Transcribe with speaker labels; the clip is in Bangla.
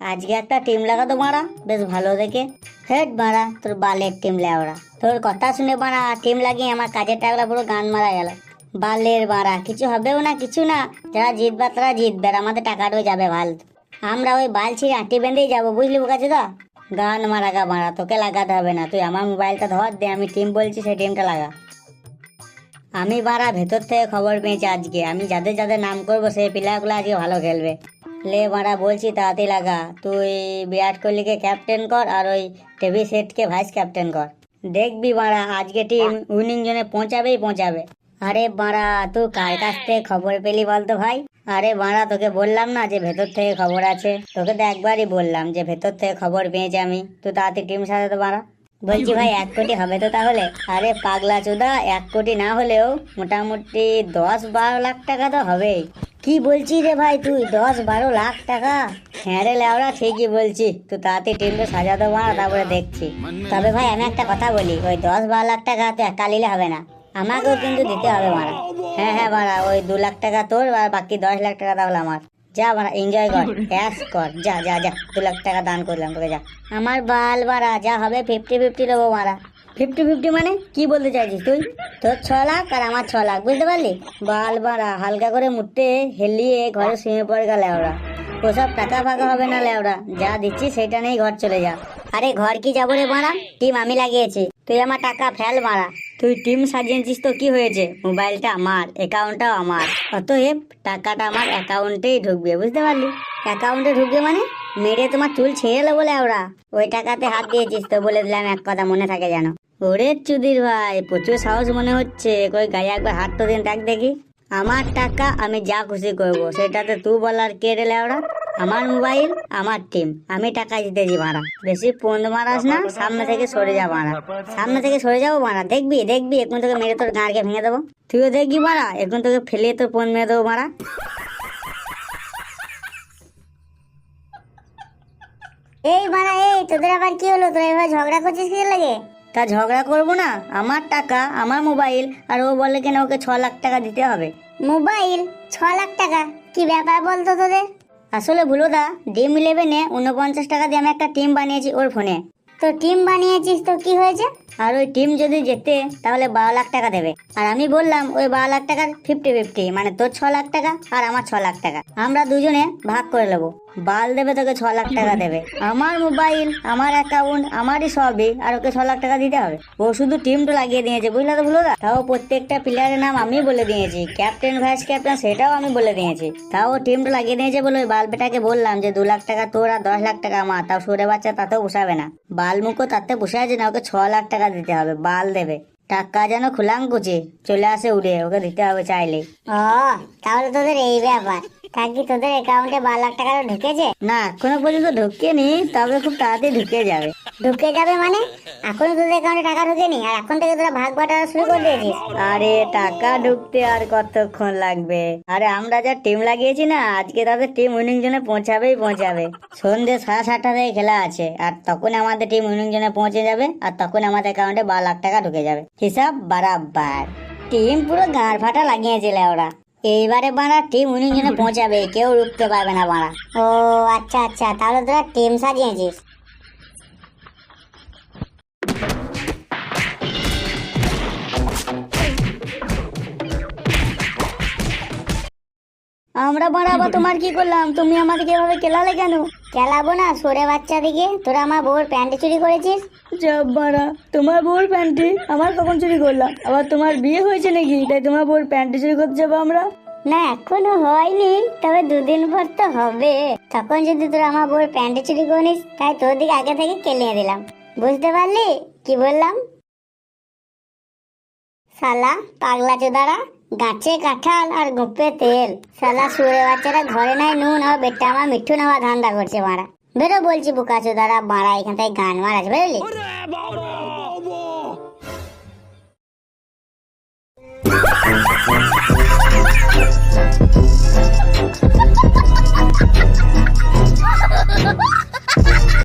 Speaker 1: আজকে একটা টিম লাগাতো মারা, বেশ ভালো দেখে। হেড মারা, তোর বালের টিম লেওড়া তোর কথা শুনে মারা টিম লাগিয়ে আমার কাজের টাকলা পুরো গান মারা গেল। বালের মারা, কিছু হবেও না, কিছু না। যারা জিতবে, তারা জিতবে আমাদের টাকাটাও যাবে ভালো। আমরা ওই বাল ছিঁড়ে আঁটি বেঁধেই যাব, বুঝলি কাছে তো গান মারা গা মারা, তোকে লাগাতে হবে না। তুই আমার মোবাইলটা ধর, দে, আমি টিম বলছি, সেই টিমটা লাগা। আমি বারা ভেতর থেকে খবর পেয়েছি আজকে। আমি যাদের যাদের নাম করব, সেই প্লেয়ারগুলো আজকে ভালো খেলবে। লে মারা বলছি, তাড়াতাড়ি লাগা। তুই বিরাট কোহলিকে ক্যাপ্টেন কর আর ওই টেভি সেটকে ভাইস ক্যাপ্টেন কর। দেখবি মারা, আজকে টিম উইনিং জোনে পৌঁছাবেই পৌঁছাবে। আরে বাড়া তুই কার কাছ থেকে খবর পেলি বলতো ভাই? আরে বাড়া তোকে বললাম না যে ভেতর থেকে খবর আছে। তোকে তো একবারই বললাম যে ভেতর থেকে খবর পেয়েছি আমি। তুই তাড়াতাড়ি টিম সাজাতে বাড়া বলছি ভাই, এক কোটি হবে তো তাহলে? আরে পাগলা চোদা, এক কোটি না হলেও মোটামুটি দশ বারো লাখ টাকা তো হবেই। কি বলছি রে ভাই তুই? দশ, বারো লাখ টাকা? হ্যাঁ রে লেওরা ঠিকই বলছি। তুই তাড়াতাড়ি টিমটা সাজাতে পারা তারপরে দেখছি। তবে ভাই আমি একটা কথা বলি, ওই দশ, বারো লাখ টাকা একা নিলে হবে না। আমাকেও কিন্তু দিতে হবে মারা হ্যাঁ হ্যাঁ মারা ওই দু লাখ টাকা তোর আর বাকি দশ লাখ টাকা তাহলে আমার। যা মারা এনজয় কর অ্যাশ কর। যা যা যা, দু লাখ টাকা দান করলাম, তোকে যা। আমার বাল মারা যা হবে ফিফটি ফিফটি দেবো মারা ফিফটি ফিফটি মানে? কি বলতে চাইছিস তুই? তোর ছ লাখ আর আমার ছ লাখ, বুঝতে পারলি? বাল মারা হালকা করে মুটে হেলিয়ে ঘরে শুয়ে পড়ে গেল ওরা ওসব টাকা ফাঁকা হবে না লেওরা যা দিচ্ছি সেটা নেই ঘর চলে যা। আরে ঘর কি যাব রে মারা টিম আমি লাগিয়েছি। তুই আমার টাকা ফেল মারা। তুই টিম সাজিয়েছিস তো কি হয়েছে? মোবাইলটা আমার, অ্যাকাউন্টটাও আমার। অতএব টাকাটা আমার অ্যাকাউন্টেই ঢুকবে, বুঝতে পারলি? অ্যাকাউন্টে ঢুকবে মানে? মেরে তোমার চুল ছেড়ে নেব ওরা ওই টাকাতে হাত দিয়েছিস তো বলে দিলাম এক কথা মনে থাকে যেন। ওরে চুদির ভাই, প্রচুর সাহস মনে হচ্ছে। কই গায়ে একবার হাত তো দিন, দেখ দেখি। আমার টাকা আমি যা খুশি করব, সেটাতে তুই বলার কে রে লেওড়া? আমার মোবাইল, আমার টিম। আমি টাকা জিতেছি মারা বেশি পন্দ মারাস না, সামনে থেকে সরে যা মারা সামনে থেকে সরে যাব মারা দেখবি দেখবি, এখন তোকে মেরে তোর গাঁড়কে ভেঙে দেবো। তুইও দেখবি মারা এখন তোকে ফেলে তোর পন মেরে দেবো মারা এই মারা এই, তোদের আবার কি হলো? তোরা এবার ঝগড়া করছিস কি লাগে? তা ঝগড়া করব না আমার টাকা আমার মোবাইল আর ও বলে কেন ওকে ছ লাখ টাকা দিতে হবে? মোবাইল? ছ লাখ টাকা? কি ব্যাপার বলতো তোদের? আসলে ভুলো দা ডিম ইলেভেনে উনপঞ্চাশ টাকা দিয়ে আমি একটা টিম বানিয়েছি ওর ফোনে। তো টিম বানিয়েছিস তো কি হয়েছে? আর ওই টিম যদি জেতে, তাহলে বারো লাখ টাকা দেবে। আর আমি বললাম, ওই বারো লাখ টাকার ফিফটি ফিফটি মানে তোর ছ লাখ টাকা আর আমার ছ লাখ টাকা। আমরা দুজনে ভাগ করে নেব। বাল দেবে তোকে ছ লাখ টাকা দেবে। আমার মোবাইল, আমার অ্যাকাউন্ট আমারই সবই, আর ওকে ছ লাখ টাকা দিতে হবে। ও শুধু টিমটা লাগিয়ে দিয়েছে, বুঝলে তো ভুলো তাও প্রত্যেকটা প্লেয়ারের নাম আমি বলে দিয়েছি। ক্যাপ্টেন ভাইস ক্যাপ্টেন সেটাও আমি বলে দিয়েছি। তাও টিম টিমটা লাগিয়ে দিয়েছে বলে ওই বাল বেটাকে বললাম যে, দু লাখ টাকা তোর আর দশ লাখ টাকা আমার। তাও সরে বাচ্চা তাতেও পোষাবে না। বাল মুখো তাতে পোষা আছে না, ওকে ছ লাখ টাকা দিতে হবে বাল দেবে। টাকা যেন খুলাম কুচি চলে আসে উড়ে ওকে দিতে হবে চাইলে।
Speaker 2: ও তাহলে তোদের এই ব্যাপার। তা কি তোদের অ্যাকাউন্টে বার লাখ টাকা ঢুকেছে?
Speaker 1: না এখনও পর্যন্ত ঢুকেনি তবে খুব তাড়াতাড়ি ঢুকে যাবে।
Speaker 2: ঢুকে যাবে মানে? এখনও তোদের অ্যাকাউন্টে টাকা ঢুকেনি? আর এখন থেকে তোরা ভাগ বাটারা শুরু করে দিয়েছিস।
Speaker 1: আরে টাকা ঢুকতে আর কতক্ষণ লাগবে? আরে আমরা যা টিম লাগিয়েছি না আজকে তাদের টিম উইনিং জোনে পৌঁছাবেই পৌঁছাবে। সন্ধ্যে সাড়ে সাতটা থেকে খেলা আছে আর তখন আমাদের টিম উইনিং জোনে পৌঁছে যাবে আর তখন আমাদের অ্যাকাউন্টে বারো লাখ টাকা ঢুকে যাবে। হিসাব বারাবার টিম পুরো গাঁড় ফাটা লাগিয়েছিল ওরা। এইবারে বাড়া টিম উইনিং জোনে পৌঁছাবে কেউ রুখতে পারবে না বাড়া।
Speaker 2: ও আচ্ছা আচ্ছা তাহলে তোরা টিম সাজিয়েছিস।
Speaker 1: আমরা বাড়া তোমার কি করলাম? তুমি আমাদেরকে এভাবে কেলালে কেন?
Speaker 2: খেলাবো না সরে বাচ্চা দিকে। তোরা আমার বউর প্যান্ট চুরি করেছিস?
Speaker 1: বাড়া তোমার বউর প্যান্টি আমার কখন চুরি করলাম? আবার তোমার বিয়ে হয়েছে নাকি? তাই তোমার বউর প্যান্টি চুরি করতে যাব আমরা?
Speaker 2: না এখনও হয়নি তবে দুদিন পর তো হবে। তখন যদি তোরা আমার বউর প্যান্ট চুরি করিস তাই তোর দিকে আগে থেকে কেলিয়ে দিলাম। বুঝতে পারলি? কি বললাম? শালা পাগলা চোদারা। গাছে কাঁঠাল আর গোপে তেল। সালা সুরে বাচ্চারা ঘরে নাই নুন আর বেটা আমার মিঠু নেওয়া ধান্দা করছে মারা। বেরো বলছি বুকা দাঁড়া মারা এখান থেকে গান মারা বুঝলি?
Speaker 3: ha ha!